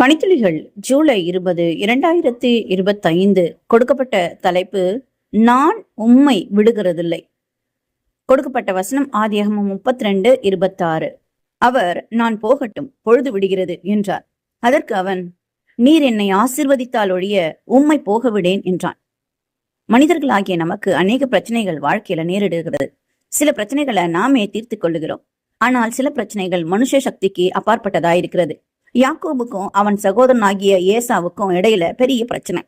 பணித்துளிகள் ஜூலை இருபது இரண்டாயிரத்தி இருபத்தைந்து கொடுக்கப்பட்ட தலைப்பு நான் உம்மை விடுகிறதில்லை. கொடுக்கப்பட்ட வசனம் ஆதியகமும் முப்பத்தி ரெண்டு இருபத்தாறு. அவர் நான் போகட்டும் பொழுது விடுகிறது என்றார். அதற்கு அவன் நீர் என்னை ஆசிர்வதித்தால் ஒழிய உம்மை போக விடேன் என்றான். மனிதர்களாகிய நமக்கு அநேக பிரச்சனைகள் வாழ்க்கையில நேரிடுகிறது. சில பிரச்சனைகளை நாமே தீர்த்து கொள்ளுகிறோம். ஆனால் சில பிரச்சனைகள் மனுஷ சக்திக்கு அப்பாற்பட்டதா இருக்கிறது யாக்கோபுக்கும் அவன் சகோதரனாகிய ஏசாவுக்கும் இடையில பெரிய பிரச்சனை.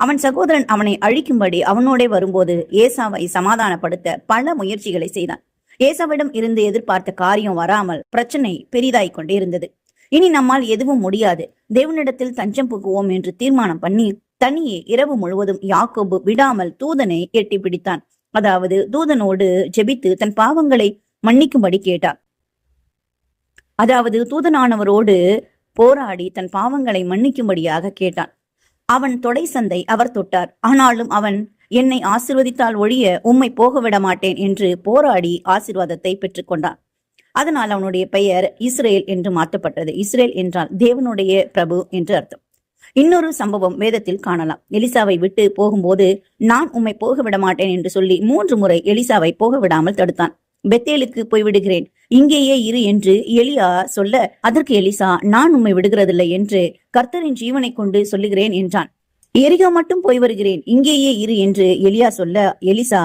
அவன் சகோதரன் அவனை அழிக்கும்படி அவனோடே வரும்போது ஏசாவை சமாதானப்படுத்த பல முயற்சிகளை செய்தான். ஏசாவிடம் இருந்து எதிர்பார்த்த காரியம் வராமல் பிரச்சனை பெரிதாய் கொண்டே இருந்தது இனி நம்மால் எதுவும் முடியாது. தேவனிடத்தில் தஞ்சம் புகுவோம் என்று தீர்மானம் பண்ணி தனியே இரவு முழுவதும் யாக்கோபு விடாமல் தூதனை எட்டி பிடித்தான். அதாவது தூதனோடு ஜெபித்து தன் பாவங்களை மன்னிக்கும்படி கேட்டார். அதாவது தூதனானவரோடு போராடி தன் பாவங்களை மன்னிக்கும்படியாக கேட்டான். அவன் தொடை சந்தை அவர் தொட்டார். ஆனாலும் அவன் என்னை ஆசிர்வதித்தால் ஒழிய உம்மை போக விட மாட்டேன் என்று போராடி ஆசிர்வாதத்தை பெற்றுக்கொண்டான் அதனால் அவனுடைய பெயர் இஸ்ரேல் என்று மாற்றப்பட்டது. இஸ்ரேல் என்றால் தேவனுடைய பிரபு என்று அர்த்தம். இன்னொரு சம்பவம் வேதத்தில் காணலாம். எலிசாவை விட்டு போகும்போது நான் உம்மை போக விட மாட்டேன் என்று சொல்லி மூன்று முறை எலிசாவை போக விடாமல் தடுத்தான். பெத்தேலுக்கு போய்விடுகிறேன். இங்கேயே இரு என்று எலியா சொல்ல அதற்கு எலிசா நான் உம்மை விடுகிறதில்லை என்று கர்த்தரின் ஜீவனை கொண்டு சொல்லுகிறேன் என்றான். எரிகோ மட்டும் போய் வருகிறேன். இங்கேயே இரு என்று எலியா சொல்ல எலிசா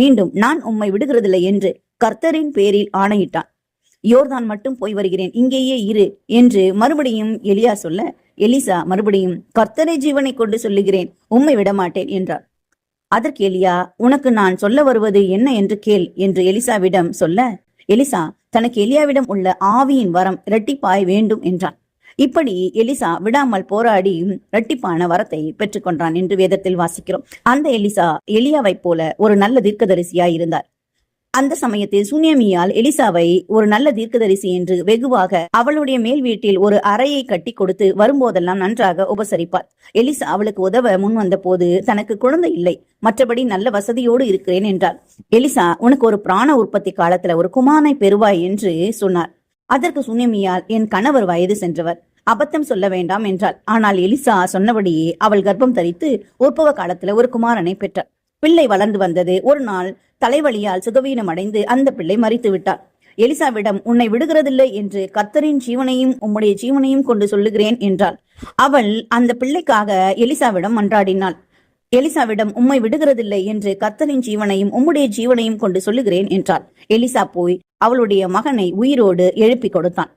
மீண்டும் நான் உம்மை விடுகிறதில்லை என்று கர்த்தரின் பேரில் ஆணையிட்டான். யோர்தான் மட்டும் போய் வருகிறேன். இங்கேயே இரு என்று மறுபடியும் எலியா சொல்ல எலிசா மறுபடியும் கர்த்தரை ஜீவனை கொண்டு சொல்லுகிறேன். உம்மை விடமாட்டேன் என்றார் அதற்கு எலியா உனக்கு நான் சொல்ல வருவது என்ன என்று கேள் என்று எலிசாவிடம் சொல்ல எலிசா தனக்கு எலியாவிடம் உள்ள ஆவியின் வரம் இரட்டிப்பாய் வேண்டும் என்றான். இப்படி எலிசா விடாமல் போராடி இரட்டிப்பான வரத்தை பெற்றுக்கொண்டான் என்று வேதத்தில் வாசிக்கிறோம். அந்த எலிசா எலியாவைப் போல ஒரு நல்ல தீர்க்கதரிசியாய் இருந்தார். அந்த சமயத்தில் சுனியமியால் எலிசாவை ஒரு நல்ல தீர்க்கதரிசி என்று வெகுவாக அவளுடைய மேல் வீட்டில் ஒரு அறையை கட்டி கொடுத்து வரும்போதெல்லாம் நன்றாக உபசரிப்பார். எலிசா அவளுக்கு உதவ முன் வந்த போது தனக்கு குழந்தை இல்லை. மற்றபடி நல்ல வசதியோடு இருக்கிறேன் என்றார் எலிசா உனக்கு ஒரு பிராண உற்பத்தி காலத்துல ஒரு குமாரனை பெறுவாய் என்று சொன்னார். அதற்கு சுனியமியால் என் கணவர் வயது சென்றவர். அபத்தம் சொல்ல வேண்டாம் என்றாள். ஆனால் எலிசா சொன்னபடியே அவள் கர்ப்பம் தரித்து உற்பவ காலத்துல ஒரு குமாரனை பெற்றார் பிள்ளை வளர்ந்து வந்தது. ஒரு நாள் தலைவலியால் சுகவீனம் அடைந்து அந்த பிள்ளை மறித்து விட்டார். எலிசாவிடம் உன்னை விடுகிறதில்லை என்று கர்த்தரின் ஜீவனையும் உம்முடைய ஜீவனையும் கொண்டு சொல்லுகிறேன் என்றாள். அவள் அந்த பிள்ளைக்காக எலிசாவிடம் மன்றாடினாள். எலிசாவிடம் உம்மை விடுகிறதில்லை என்று கர்த்தரின் ஜீவனையும் உம்முடைய ஜீவனையும் கொண்டு சொல்லுகிறேன் என்றாள். எலிசா போய் அவளுடைய மகனை உயிரோடு எழுப்பி கொடுத்தான்.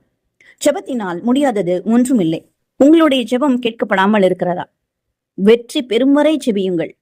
ஜெபத்தினால் முடியாதது ஒன்றுமில்லை. உங்களுடைய ஜெபம் கேட்கப்படாமல் இருக்கிறதா? வெற்றி பெறும் வரை ஜெபியுங்கள்.